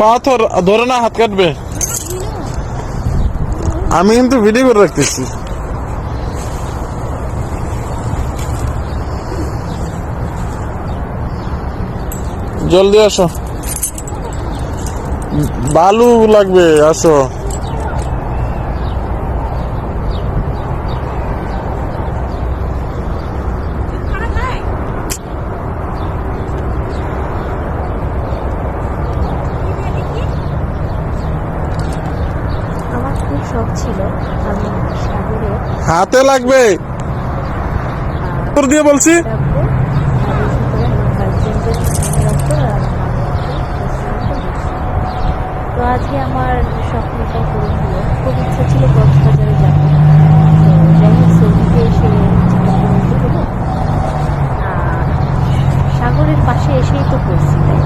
পাথর ধরে না, হাত কাটবে। আমি কিন্তু ভিডিও করে রাখতেছি। জলদি আসো। বালু লাগবে, আসো খারাপ হয় আমার খুব শখ ছিল আমি সাগরে হাতে লাগবে। তোর দিয়ে বলছি। তো আজকে আমার স্বপ্নটা পূরণ হলো। খুব ইচ্ছা ছিল কক্সবাজারে যাব। যাই হোক সৌদিতে এসে সাগরের পাশে এসেই তো পড়ছি তাই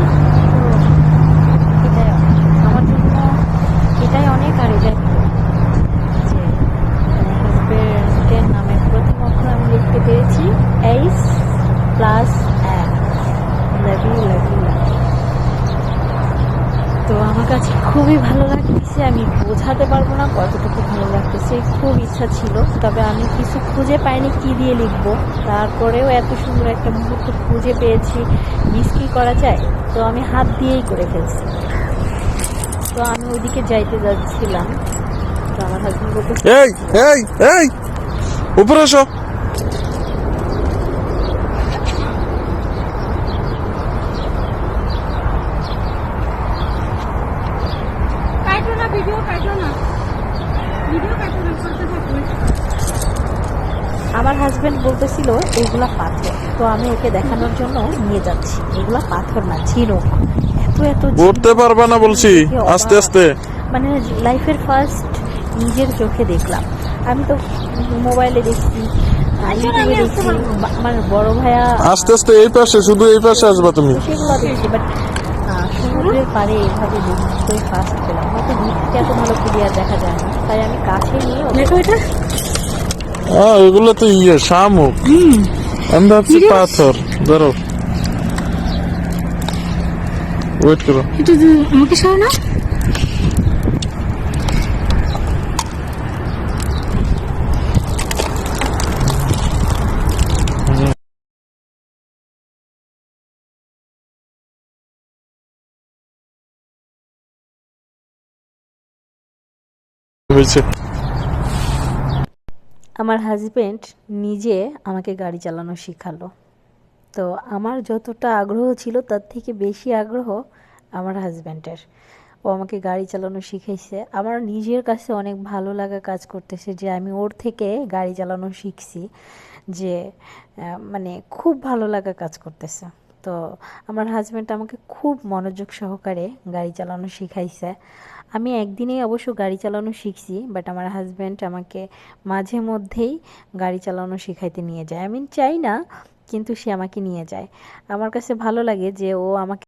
ইউ লাভ তো আমার কাছে খুবই ভালো লাগতেছে, আমি বোঝাতে পারব না কতটুকু ভালো লাগতেছে, খুব ইচ্ছা ছিল, তবে আমি কিছু খুঁজে পাইনি কি দিয়ে লিখব। তারপরেও এত সুন্দর একটা মুহূর্ত খুঁজে পেয়েছি মিস কি করা যায়? তো আমি হাত দিয়েই করে ফেলছি। তো আমি ওইদিকে যাইতে যাচ্ছিলাম। তো আমার হাজবেন্ড বলতে এই এই এই! উপরে এসো কাটো না ভিডিও কাটো না ভিডিও কাটো না করতে থাকো আমার হাজবেন্ড বলতেছিল এগুলা পাথর। তো আমি ওকে দেখানোর জন্য নিয়ে যাচ্ছি। এগুলা পাথর না ঝিনুক। এত এত উঠতে পারবে না বলছি আস্তে আস্তে। মানে লাইফের ফার্স্ট নিজের চোখে দেখলাম। আমি তো মোবাইলে দেখছি দেখছি আমার বড় ভাইয়া আস্তে আস্তে এই পাশে শুধু এই পাশে আসবা তুমি। সেগুলো দেখছি বাট সমুদ্রের পাড়ে এইভাবে দেখতে ফার্স্ট পেলাম। হয়তো দূর এত ভালো ক্লিয়ার দেখা যায় না তাই আমি কাছে নিয়ে দেখো এটা। হ্যাঁ এগুলো তো ইয়ে শামুক। আমি ভাবছি পাথর। ধরো। ওয়েট করো। একটু দু- আমাকে সরো না? হয়েছে। আমার হাজবেন্ড নিজে আমাকে গাড়ি চালানো শেখালো। তো আমার যতটা আগ্রহ ছিল, তার থেকে বেশি আগ্রহ আমার হাজব্যান্ডের ও আমাকে গাড়ি চালানো শিখাইছে। আমার নিজের কাছে অনেক ভালো লাগা কাজ করতেছে যে, আমি ওর থেকে গাড়ি চালানো শিখছি যে মানে খুব ভালো লাগা কাজ করতেছে। তো আমার হাজব্যান্ড আমাকে খুব মনোযোগ সহকারে গাড়ি চালানো শিখাইছে। আমি একদিনেই অবশ্য গাড়ি চালানো শিখছি বাট আমার হাজব্যান্ড আমাকে মাঝে মধ্যেই গাড়ি চালানো শিখাইতে নিয়ে যায়। আমি চাই না, কিন্তু সে আমাকে নিয়ে যায়। আমার কাছে ভালো লাগে যে ও আমাকে